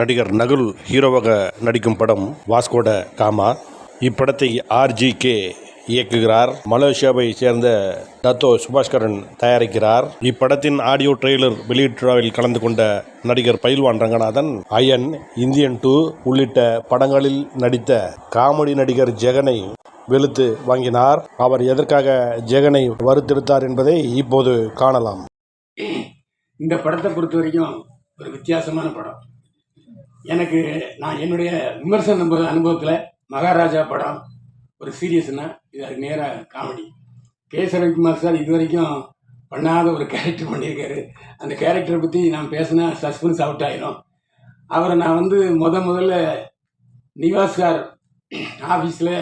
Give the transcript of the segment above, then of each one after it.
நடிகர் நகுல் ஹீரோவாக நடிக்கும் படம் வாஸ்கோட காமா. இப்படத்தை ஆர்ஜிகே இயக்குகிறார். மலேசியாவை சேர்ந்த தத்தோ சுபாஷ்கரன் தயாரிக்கிறார். இப்படத்தின் ஆடியோ ட்ரெய்லர் வெளியீட்டு விழாவில் கலந்து கொண்ட நடிகர் பயில்வான் ரங்கநாதன் அயன் இந்தியன் டூ உள்ளிட்ட படங்களில் நடித்த காமெடி நடிகர் ஜெகனை வெளுத்து வாங்கினார். அவர் எதற்காக ஜெகனை வருத்திருத்தார் என்பதை இப்போது காணலாம். இந்த படத்தை பொறுத்த வரைக்கும் ஒரு வித்தியாசமான படம். எனக்கு நான் என்னுடைய விமர்சன அனுபவ அனுபவத்தில் மகாராஜா படம் ஒரு சீரியஸ்னா இது அதுக்கு நேராக காமெடி. கே. ரவிக்குமார் சார் இது வரைக்கும் பண்ணாத ஒரு கேரக்டர் பண்ணியிருக்காரு. அந்த கேரக்டரை பற்றி நான் பேசினா சஸ்பென்ஸ் அவுட் ஆயிரும். அவரை நான் வந்து முத முதல்ல நிவாஸ் சார் ஆஃபீஸில்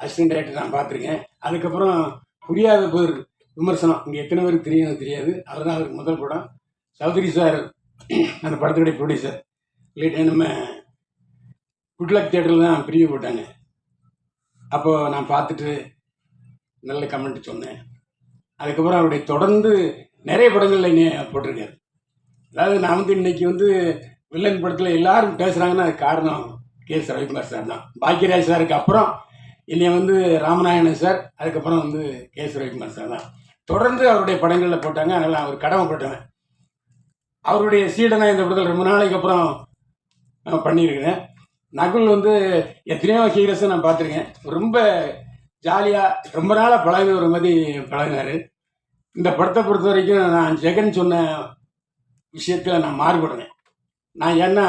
அசிஸ்டன்ட் டைரக்டர் நான் பார்த்துருக்கேன். அதுக்கப்புறம் புரியாத பேர் விமர்சனம். இங்கே எத்தனை பேருக்கு தெரியும் எனக்கு தெரியாது. அவர் தான் அவருக்கு முதல் படம் சௌத்ரி சார் அந்த படத்துடைய ப்ரொடியூசர் நம்ம குட்லக் தேட்டரில் தான் பிரிவு போட்டாங்க அப்போது நான் பார்த்துட்டு நல்ல கமெண்ட் சொன்னேன். அதுக்கப்புறம் அவருடைய தொடர்ந்து நிறைய படங்களில் என்னைய போட்டிருக்காரு. அதாவது நான் வந்து இன்னைக்கு வந்து வில்லன் படத்தில் எல்லாரும் பேசுகிறாங்கன்னா அது காரணம் கே எஸ் ரவிக்குமார் சார் தான். பாக்கியராஜ் சாருக்கு அப்புறம் என்னை வந்து ராமநாயணன் சார் அதுக்கப்புறம் வந்து கே எஸ் ரவிக்குமார் சார் தான். தொடர்ந்து அவருடைய படங்களில் போட்டாங்க அதனால் அவர் கடமைப்பட்டவன் அவருடைய சீடனை இந்த படத்தில் ரொம்ப நாளைக்கு அப்புறம் பண்ணியிருக்கிறேன். நகுல் வந்து எத்தனையோ ஹீரோஸை நான் பார்த்துருக்கேன். ரொம்ப ஜாலியாக ரொம்ப நாளாக பழகி ஒரு மாதிரி பழகினார். இந்த படத்தை பொறுத்த வரைக்கும் நான் ஜெகன் சொன்ன விஷயத்தில் நான் மாறுபடுறேன் நான் ஏன்னா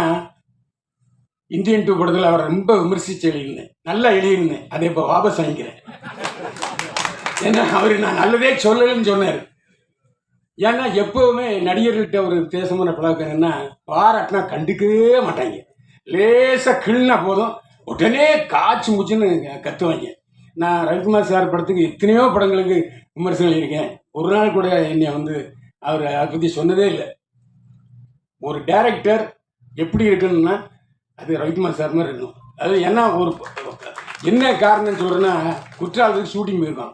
இந்தியன் டூ படத்தில் அவரை ரொம்ப விமர்சித்து எழுதியிருந்தேன். நல்லா எழுதியிருந்தேன். அதை இப்போ வாபஸ் வாங்கிக்கிறேன். ஏன்னா அவர் நான் நல்லதே சொல்லலைன்னு சொன்னார். ஏன்னா எப்பவுமே நடிகர்கள்ட்ட ஒரு வித்தியாசமான பழக்கம் என்னன்னா பாராட்டினா கண்டுக்கவே மாட்டாங்க. லேசாக கிள்னா போதும். உடனே காய்ச்சி மூச்சுன்னு கத்துவாங்க. நான் ரவிக்குமார் சார் படத்துக்கு எத்தனையோ படங்களுக்கு விமர்சனம் இருக்கேன் ஒரு நாள் கூட என்னை வந்து அவர் அதை பற்றி சொன்னதே இல்லை. ஒரு டைரக்டர் எப்படி இருக்கணும்னா அது ரவிக்குமார் சார் மாதிரி இருக்கணும். அது என்ன ஒரு என்ன காரணம்னு சொல்கிறேன்னா குற்றாலத்துக்கு ஷூட்டிங் போயிருக்கான்.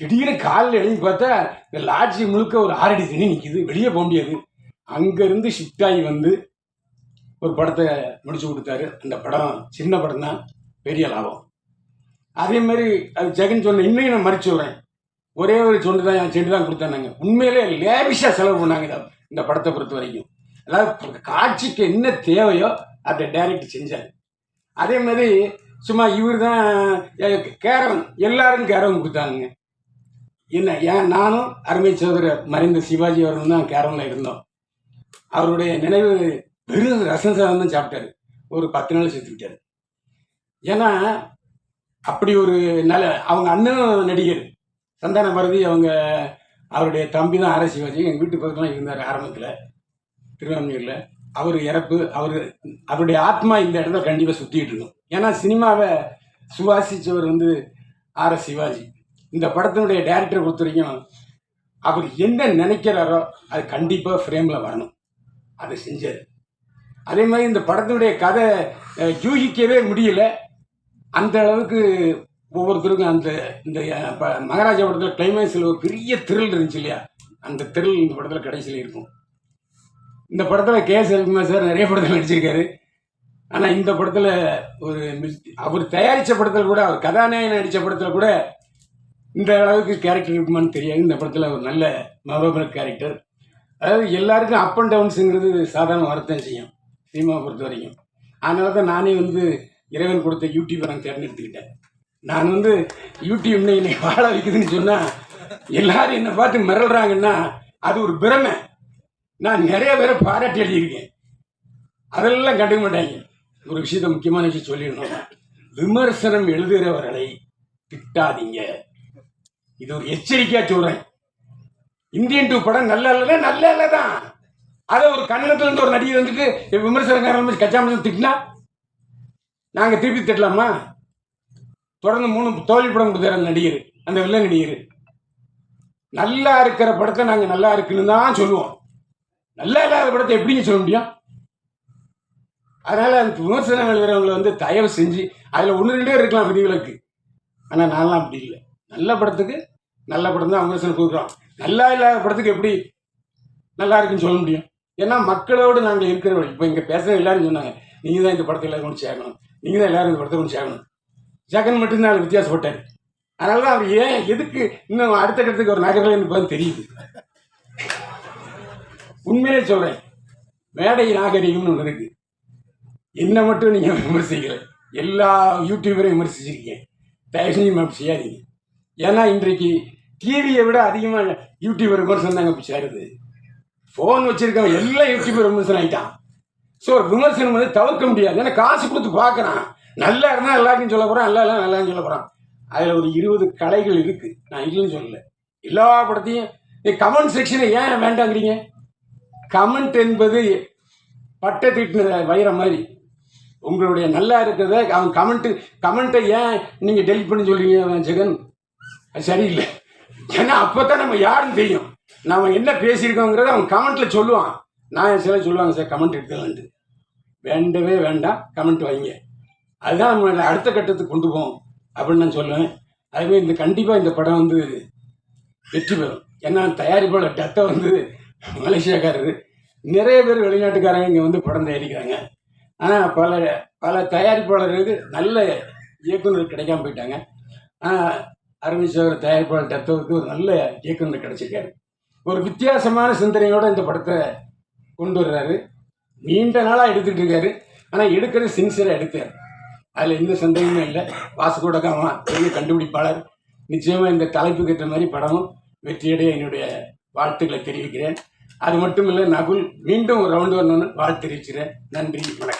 திடீர்னு காலில் எழுதி பார்த்தா இந்த லாட்ஜி முழுக்க ஒரு ஆறடி தண்ணி நிற்கிது வெளியே போக முடியாது. அங்கேருந்து ஷிஃப்ட் ஆகி வந்து ஒரு படத்தை முடிச்சு கொடுத்தாரு. அந்த படம் சின்ன படம் தான் பெரிய லாபம். அதே மாதிரி அது ஜெகன் சொன்ன இன்னையும் நான் மறைச்சு வரேன் ஒரே ஒரு சொண்டு தான் செண்டு தான் கொடுத்தாங்க உண்மையிலே லேவிஷாக செலவு பண்ணாங்க இந்த இந்த படத்தை பொறுத்த வரைக்கும். அதாவது காட்சிக்கு என்ன தேவையோ அதை டைரக்ட் செஞ்சார். அதே மாதிரி சும்மா இவர் தான் கேரம் எல்லாரும் கேரவன் கொடுத்தாங்க என்ன ஏன் நானும் அருமை சோதரர் மறைந்த சிவாஜி அவர்களும் தான் கேரளில் இருந்தோம். அவருடைய நினைவு பெரும் ரசம் சாதம் தான் சாப்பிட்டாரு. ஒரு பத்து நாள் செத்துக்கிட்டாரு ஏன்னா அப்படி ஒரு நல்ல அவங்க அண்ணனும் நடிகர். சந்தான பாரதி அவங்க அவருடைய தம்பி தான் ஆர சிவாஜி. எங்கள் வீட்டு பக்கத்துலாம் இருந்தார் ஆரம்பத்தில் திருவான்மையூரில் அவர் இறப்பு அவர் அவருடைய ஆத்மா இந்த இடத்துல கண்டிப்பாக சுற்றிக்கிட்டு இருக்கும் ஏன்னா சினிமாவை சுவாசித்தவர் வந்து ஆர் எஸ் சிவாஜி. இந்த படத்தினுடைய டேரக்டர் பொறுத்த வரைக்கும் அவர் என்ன நினைக்கிறாரோ அது கண்டிப்பாக ஃப்ரேமில் வரணும். அதை செஞ்சார். அதே மாதிரி இந்த படத்தினுடைய கதை யூகிக்கவே முடியல. அந்த அளவுக்கு ஒவ்வொருத்தருக்கும் அந்த இந்த ப- மகாராஜா படத்தில் கிளைமேக்ஸில் ஒரு பெரிய திரில் இருந்துச்சு இல்லையா? அந்த திரில் இந்த படத்தில் கடைசியில் இருக்கும். இந்த படத்தில் கே எஸ் ரவிக்குமார் சார் நிறைய படத்தில் நடிச்சிருக்காரு. ஆனால் இந்த படத்தில் ஒரு மிஸ்- அவர் தயாரித்த படத்தில் கூட அவர் கதாநாயகன் நடித்த படத்தில் கூட இந்த அளவுக்கு கேரக்டர் இருக்குமான்னு தெரியாது. இந்த படத்தில் ஒரு நல்ல மெமரபிள் கேரக்டர் அதாவது எல்லாருக்கும் அப் அண்ட் டவுன்ஸுங்கிறது சாதாரண வரத்தான் செய்யும் சினிமாவை பொறுத்த வரைக்கும் அதனால தான் நானே வந்து இறைவன் கொடுத்த யூடியூப்பை நான் தேர்ந்தெடுத்துக்கிட்டேன். நான் வந்து யூடியூப் என்னை வாழ வைக்குதுன்னு சொன்னால் எல்லாரும் என்னை பார்த்து மிரள்றாங்கன்னா அது ஒரு பிரமை. நான் நிறைய பேரை பாராட்டி எழுதியிருக்கேன். அதெல்லாம் கண்டுக்க மாட்டாங்க. ஒரு விஷயத்த முக்கியமான விஷயம் சொல்லிடணும். விமர்சனம் எழுதுகிறவர்களை திட்டாதீங்க. இது ஒரு எச்சரிக்கையா சொல்றேன். இந்தியன் டூ படம் நல்ல இல்லைன்னா நல்ல இல்லை தான் அதை ஒரு கன்னடத்துல இருந்து ஒரு நடிகர் வந்துட்டு விமர்சனக்காரன் கச்சாமச்சம் திட்டினா? நாங்கள் திருப்பி திட்டலாமா? தொடர்ந்து மூணு தோல்வி படம் கொடுத்தாரு அந்த நடிகர் அந்த வில்ல நடிகர். நல்லா இருக்கிற படத்தை நாங்கள் நல்லா இருக்குன்னு தான் சொல்லுவோம். நல்லா இல்லாத படத்தை எப்படிங்க சொல்ல முடியும்? அதனால் அந்த விமர்சனம் எழுதுறவங்களை வந்து தயவு செஞ்சு அதில் ஒன்று ரெண்டே இருக்கலாம் விதிவிலக்கு ஆனால் நான்லாம் அப்படி இல்லை. நல்ல படத்துக்கு நல்ல படம் தான் விமர்சனம் கொடுக்குறோம் நல்லா இல்லாத படத்துக்கு எப்படி நல்லா இருக்குன்னு சொல்ல முடியும்? ஏன்னா மக்களோடு நாங்கள் இருக்கிறவர்கள் இப்போ இங்கே பேசுகிற எல்லாரும் சொன்னாங்க நீங்கள் தான் இந்த படத்தை எல்லாரும் கொண்டு சேர்க்கணும் நீங்கள் தான் எல்லாரும் இந்த படத்தை கொண்டு சேர்க்கணும் ஜெகன் மட்டும்தான் அதில் வித்தியாசப்பட்டார் அதனால தான் அவர் ஏன் எதுக்கு இன்னும் அடுத்த கட்டத்துக்கு ஒரு நகரில் பார்த்து தெரியுது. உண்மையிலே சொல்கிறேன் மேடை நாகரிகம்னு ஒன்று இருக்குது என்னை மட்டும் நீங்கள் விமர்சிக்கல. எல்லா யூடியூபரையும் விமர்சிச்சிருக்கீங்க. தயவு செஞ்சு செய்யாதீங்க. ஏன்னா இன்றைக்கு டிவியை விட அதிகமாக யூடியூபர் விமர்சனம் தாங்க இப்போ சேருது. ஃபோன் வச்சிருக்கவன் எல்லாம் யூடியூபர் விமர்சனம் ஆகிட்டான் ஸோ விமர்சனம் வந்து தவிர்க்க முடியாது. ஏன்னா காசு கொடுத்து பார்க்குறான். நல்லா இருந்தால் எல்லாருக்கும் சொல்ல போகிறான் நல்லா இல்லை நல்லா சொல்ல போகிறான் அதில் ஒரு இருபது கலைகள் இருக்குது நான் இல்லைன்னு சொல்லலை. எல்லா படத்தையும் கமெண்ட் செக்ஷனை ஏன் வேண்டாங்கிறீங்க? கமெண்ட் என்பது பட்டை தீட்டின வைர மாதிரி. உங்களுடைய நல்லா இருக்கிறத அவன் கமெண்ட்டு கமெண்ட்டை ஏன் நீங்கள் டெலிட் பண்ணி சொல்கிறீங்க ஜெகன்? அது சரியில்லை. ஏன்னா அப்போ தான் நம்ம யாருன்னு தெரியும். நாம என்ன பேசியிருக்கோங்கிறத அவன் கமெண்ட்டில் சொல்லுவான். நான் சில சொல்லுவாங்க சார் கமெண்ட் எடுத்துக்கலான்ட்டு வேண்டவே வேண்டாம் கமெண்ட் வைங்க. அதுதான் நம்ம அடுத்த கட்டத்துக்கு கொண்டு போவோம் அப்படின்னு நான் சொல்லுவேன். அதுவே இந்த கண்டிப்பாக இந்த படம் வந்து வெற்றி பெறும். ஏன்னா தயாரிப்பாளர் டத்தை வந்து மலேசியாக்காரரு. நிறைய பேர் வெளிநாட்டுக்காரங்க இங்கே வந்து படம் தயாரிக்கிறாங்க. ஆனால் பல பல தயாரிப்பாளர்களுக்கு நல்ல இயக்குநர் கிடைக்காம போயிட்டாங்க. ஆனால் அரவிந்த் தயாரிப்பாளர் டத்தவுக்கு ஒரு நல்ல இயக்குனர் கிடைச்சிருக்காரு. ஒரு வித்தியாசமான சிந்தனையோடு இந்த படத்தை கொண்டு வர்றாரு. நீண்ட நாளாக எடுத்துட்டு இருக்காரு. ஆனால் எடுக்கிறது சின்சியராக எடுத்தார். அதில் எந்த சந்தேகமும் இல்லை. வாசுகோட காமா பெரிய கண்டுபிடிப்பாளர். நிச்சயமாக இந்த தலைப்புக்கு ஏற்ற மாதிரி படமும் வெற்றியடைய என்னுடைய வாழ்த்துக்களை தெரிவிக்கிறேன். அது மட்டும் இல்லை நகுல் மீண்டும் ஒரு ரவுண்டு வரணும்னு வாழ்த்து தெரிவிக்கிறேன் நன்றி வணக்கம்.